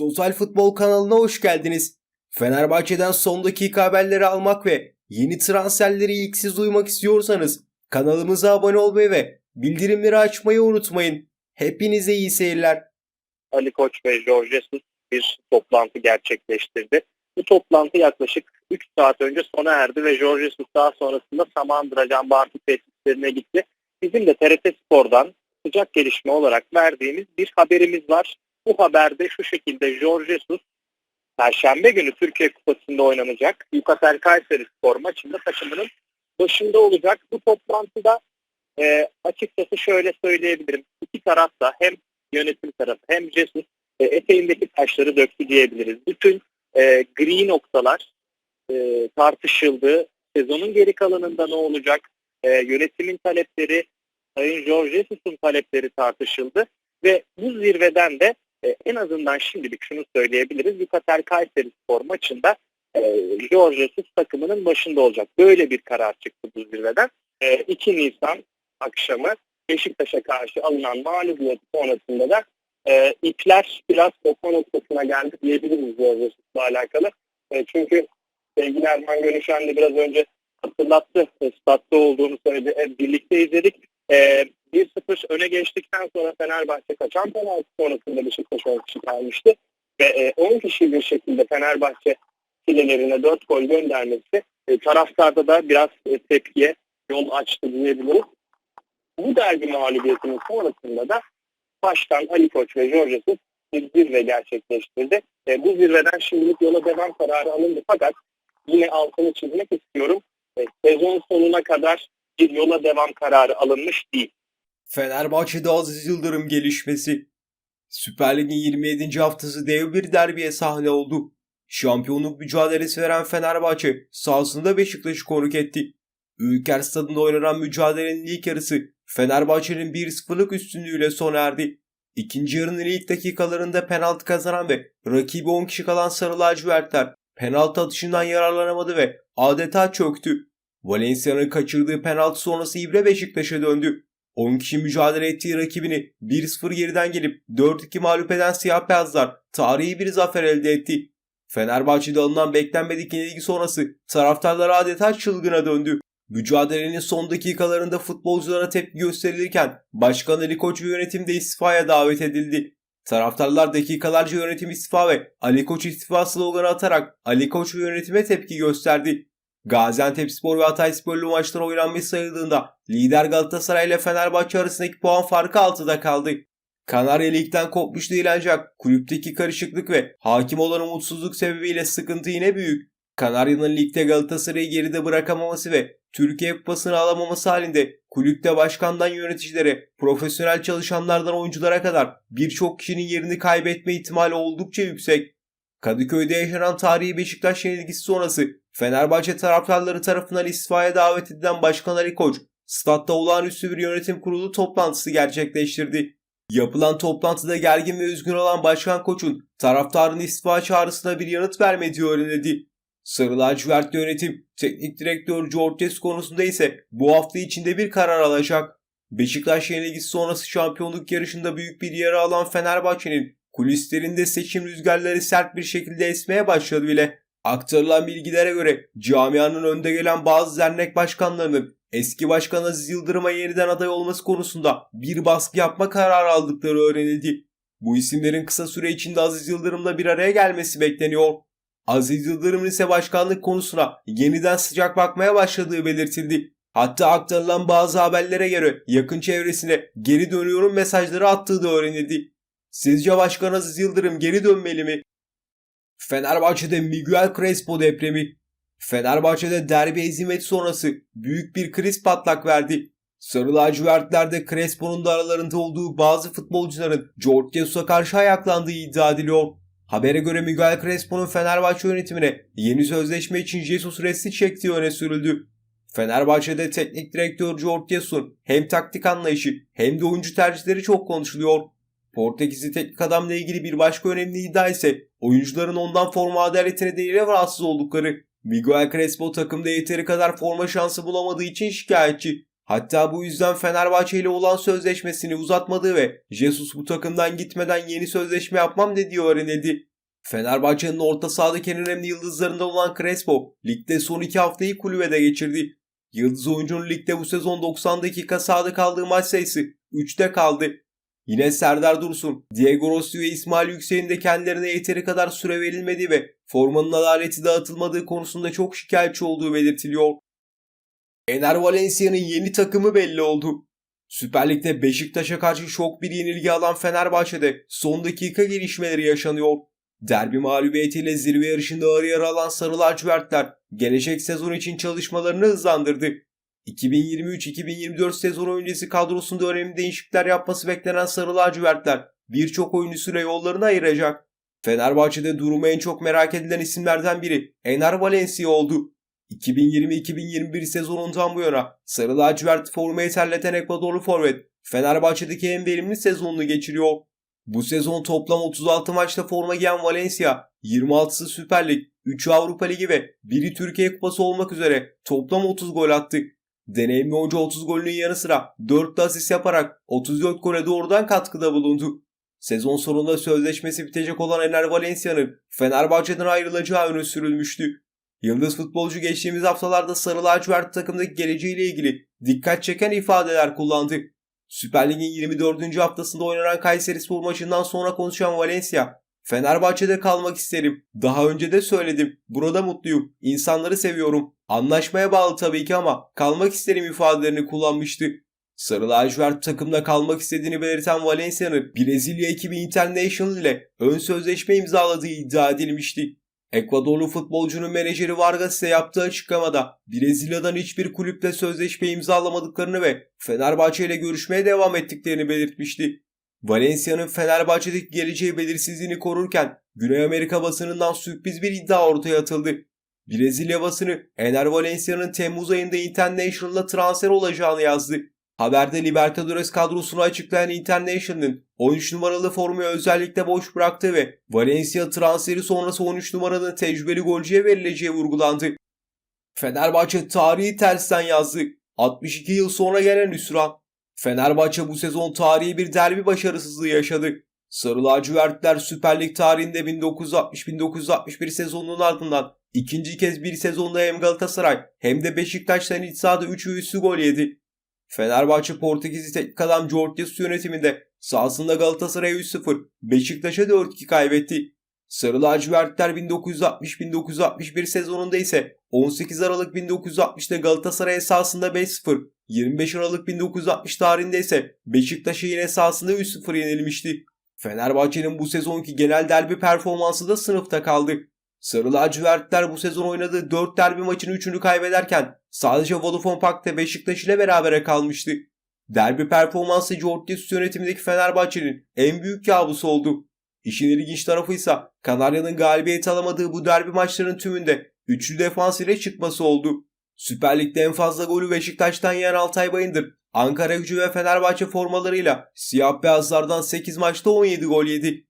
Total Futbol kanalına hoş geldiniz. Fenerbahçe'den son dakika haberleri almak ve yeni transferleri ilk siz duymak istiyorsanız kanalımıza abone olmayı ve bildirimleri açmayı unutmayın. Hepinize iyi seyirler. Ali Koç ve Jorge Jesus bir toplantı gerçekleştirdi. Bu toplantı yaklaşık 3 saat önce sona erdi ve Jorge Jesus daha sonrasında Samandıra Can Bartu tesislerine gitti. Bizim de TRT Spor'dan sıcak gelişme olarak verdiğimiz bir haberimiz var. Bu haberde şu şekilde Jorge Jesus Perşembe günü Türkiye Kupası'nda oynanacak Yukatel Kayseri Spor maçında takımının başında olacak. Bu toplantıda e, açıkçası şöyle söyleyebilirim. İki taraf da hem yönetim tarafı hem Jesus e, eteğindeki taşları döktü diyebiliriz. Bütün e, gri noktalar e, tartışıldı. Sezonun geri kalanında ne olacak? E, yönetimin talepleri, Sayın Jorge Jesus'un talepleri tartışıldı. Ve bu zirveden de e, en azından şimdilik şunu söyleyebiliriz. Yukatel Kayseri Spor maçında e, Jorge Jesus takımının başında olacak. Böyle bir karar çıktı bu zirveden. E, 2 Nisan akşamı Beşiktaş'a karşı alınan mağlubiyet sonrasında da e, ipler biraz kopma noktasına geldi diyebiliriz Jorge Jesus'la alakalı. E, çünkü sevgili Erman Gönüşen de biraz önce hatırlattı. E, statta olduğunu söyledi. E, birlikte izledik. E, 1-0 öne geçtikten sonra Fenerbahçe kaçan penaltı sonrasında Beşiktaş 10 kişi kalmıştı. Ve e, 10 kişi bir şekilde Fenerbahçe filelerine 4 gol göndermesi e, taraftarda da biraz e, tepkiye yol açtı diyebiliriz. Bu derbi mağlubiyetinin sonrasında da başkan Ali Koç ve Jorge Jesus bir zirve gerçekleştirdi. E, bu zirveden şimdilik yola devam kararı alındı fakat yine altını çizmek istiyorum. E, sezon sonuna kadar bir yola devam kararı alınmış değil. Fenerbahçe'de Aziz Yıldırım gelişmesi. Süper Lig'in 27. haftası dev bir derbiye sahne oldu. Şampiyonluk mücadelesi veren Fenerbahçe sahasında Beşiktaş'ı konuk etti. Ülker Stadı'nda oynanan mücadelenin ilk yarısı Fenerbahçe'nin 1-0'lık üstünlüğüyle sona erdi. İkinci yarının ilk dakikalarında penaltı kazanan ve rakibi 10 kişi kalan Sarı Lacivertler penaltı atışından yararlanamadı ve adeta çöktü. Valencia'nın kaçırdığı penaltı sonrası İbre Beşiktaş'a döndü. 10 kişi mücadele ettiği rakibini 1-0 geriden gelip 4-2 mağlup eden siyah beyazlar tarihi bir zafer elde etti. Fenerbahçe'de alınan beklenmedik yenilgi sonrası taraftarlar adeta çılgına döndü. Mücadelenin son dakikalarında futbolculara tepki gösterilirken Başkan Ali Koç ve yönetim de istifaya davet edildi. Taraftarlar dakikalarca yönetim istifa ve Ali Koç istifa sloganı atarak Ali Koç ve yönetime tepki gösterdi. Gaziantepspor ve Hataysporlu maçlar oynanmış sayıldığında lider Galatasaray ile Fenerbahçe arasındaki puan farkı 6'da kaldı. Kanarya Lig'den kopmuş değil ancak kulüpteki karışıklık ve hakim olan umutsuzluk sebebiyle sıkıntı yine büyük. Kanarya'nın ligde Galatasaray'ı geride bırakamaması ve Türkiye Kupası'nı alamaması halinde kulüpte başkandan yöneticilere, profesyonel çalışanlardan oyunculara kadar birçok kişinin yerini kaybetme ihtimali oldukça yüksek. Kadıköy'de yaşanan tarihi Beşiktaş yenilgisi sonrası Fenerbahçe taraftarları tarafından istifaya davet edilen Başkan Ali Koç, statta olağanüstü bir yönetim kurulu toplantısı gerçekleştirdi. Yapılan toplantıda gergin ve üzgün olan Başkan Koç'un taraftarın istifa çağrısına bir yanıt vermediği öğrenildi. Sarı lacivert yönetim teknik direktör Jesus konusunda ise bu hafta içinde bir karar alacak. Beşiktaş yenilgisi sonrası şampiyonluk yarışında büyük bir yara alan Fenerbahçe'nin kulislerinde seçim rüzgarları sert bir şekilde esmeye başladı bile. Aktarılan bilgilere göre camianın önde gelen bazı dernek başkanlarının eski başkan Aziz Yıldırım'a yeniden aday olması konusunda bir baskı yapma kararı aldıkları öğrenildi. Bu isimlerin kısa süre içinde Aziz Yıldırım'la bir araya gelmesi bekleniyor. Aziz Yıldırım'ın ise başkanlık konusuna yeniden sıcak bakmaya başladığı belirtildi. Hatta aktarılan bazı haberlere göre yakın çevresine geri dönüyorum mesajları attığı da öğrenildi. Sizce Başkan Aziz Yıldırım geri dönmeli mi? Fenerbahçe'de Miguel Crespo depremi. Fenerbahçe'de derbi ezimet sonrası büyük bir kriz patlak verdi. Sarı lacivertlerde Crespo'nun da aralarında olduğu bazı futbolcuların George Jesus'a karşı ayaklandığı iddia ediliyor. Habere göre Miguel Crespo'nun Fenerbahçe yönetimine yeni sözleşme için Jesus resti çektiği öne sürüldü. Fenerbahçe'de teknik direktör George Jesus'un hem taktik anlayışı hem de oyuncu tercihleri çok konuşuluyor. Portekizli teknik adamla ilgili bir başka önemli iddia ise oyuncuların ondan forma adaletine değil rahatsız oldukları. Miguel Crespo takımda yeteri kadar forma şansı bulamadığı için şikayetçi. Hatta bu yüzden Fenerbahçe ile olan sözleşmesini uzatmadığı ve Jesus bu takımdan gitmeden yeni sözleşme yapmam dediği öğrenildi. Fenerbahçe'nin orta sahadaki en önemli yıldızlarından olan Crespo, ligde son iki haftayı kulübede geçirdi. Yıldız oyuncunun ligde bu sezon 90 dakika sahada kaldığı maç sayısı 3'te kaldı. Yine Serdar Dursun, Diego Rossi ve İsmail Yüksek'in de kendilerine yeteri kadar süre verilmediği ve formanın adaleti dağıtılmadığı konusunda çok şikayetçi olduğu belirtiliyor. Ener Valencia'nın yeni takımı belli oldu. Süper Lig'de Beşiktaş'a karşı şok bir yenilgi alan Fenerbahçe'de son dakika gelişmeleri yaşanıyor. Derbi mağlubiyetiyle zirve yarışında ağır yer alan Sarı Lacivertler gelecek sezon için çalışmalarını hızlandırdı. 2023-2024 sezon öncesi kadrosunda önemli değişiklikler yapması beklenen Sarı Lacivertler birçok oyuncusuyla yollarını ayıracak. Fenerbahçe'de durumu en çok merak edilen isimlerden biri Ener Valencia oldu. 2020-2021 sezonundan bu yana Sarı Lacivert formayı terleten Ekvadorlu forvet Fenerbahçe'deki en verimli sezonunu geçiriyor. Bu sezon toplam 36 maçta forma giyen Valencia 26'sı Süper Lig, 3'ü Avrupa Ligi ve 1'i Türkiye Kupası olmak üzere toplam 30 gol attı. Deneyimli oyuncu 30 golünün yanı sıra 4 de asist yaparak 34 gole doğrudan katkıda bulundu. Sezon sonunda sözleşmesi bitecek olan Ener Valencia'nın Fenerbahçe'den ayrılacağı öne sürülmüştü. Yıldız futbolcu geçtiğimiz haftalarda Sarı Lacivert takımdaki geleceğiyle ilgili dikkat çeken ifadeler kullandı. Süper Lig'in 24. haftasında oynanan Kayserispor maçından sonra konuşan Valencia, Fenerbahçe'de kalmak isterim. Daha önce de söyledim. Burada mutluyum. İnsanları seviyorum. Anlaşmaya bağlı tabii ki ama kalmak isterim ifadelerini kullanmıştı. Sarı lacivert takımda kalmak istediğini belirten Valencia'nın Brezilya ekibi International ile ön sözleşme imzaladığı iddia edilmişti. Ekvadorlu futbolcunun menajeri Vargas ise yaptığı açıklamada Brezilya'dan hiçbir kulüple sözleşme imzalamadıklarını ve Fenerbahçe ile görüşmeye devam ettiklerini belirtmişti. Valencia'nın Fenerbahçe'deki geleceği belirsizliğini korurken Güney Amerika basınından sürpriz bir iddia ortaya atıldı. Brezilya basını Ener Valencia'nın Temmuz ayında International'la transfer olacağını yazdı. Haberde Libertadores kadrosunu açıklayan International'ın 13 numaralı formayı özellikle boş bıraktığı ve Valencia transferi sonrası 13 numaranın tecrübeli golcüye verileceği vurgulandı. Fenerbahçe tarihi tersten yazdı. 62 yıl sonra gelen hüsran. Fenerbahçe bu sezon tarihi bir derbi başarısızlığı yaşadı. Sarı lacivertler Süper Lig tarihinde 1960-1961 sezonunun ardından ikinci kez bir sezonda hem Galatasaray hem de Beşiktaş'tan iç sahada 3 üssü gol yedi. Fenerbahçe Portekizli teknik adam Jesus yönetiminde sahasında Galatasaray'a 3-0, Beşiktaş'a 4-2 kaybetti. Sarı lacivertler 1960-1961 sezonunda ise 18 Aralık 1960'da Galatasaray sahasında 5-0, 25 Aralık 1960 tarihinde ise Beşiktaş'a yine sahasında 3-0 yenilmişti. Fenerbahçe'nin bu sezonki genel derbi performansı da sınıfta kaldı. Sarı lacivertler bu sezon oynadığı 4 derbi maçın 3'ünü kaybederken sadece Vodafone Park'ta Beşiktaş ile berabere kalmıştı. Derbi performansı Jesus yönetimindeki Fenerbahçe'nin en büyük kabusu oldu. İşin ilginç tarafı ise Kanarya'nın galibiyet alamadığı bu derbi maçlarının tümünde üçlü defans ile çıkması oldu. Süper Lig'de en fazla golü Beşiktaş'tan yiyen Altay Bayındır, Ankara gücü ve Fenerbahçe formalarıyla siyah beyazlardan 8 maçta 17 gol yedi.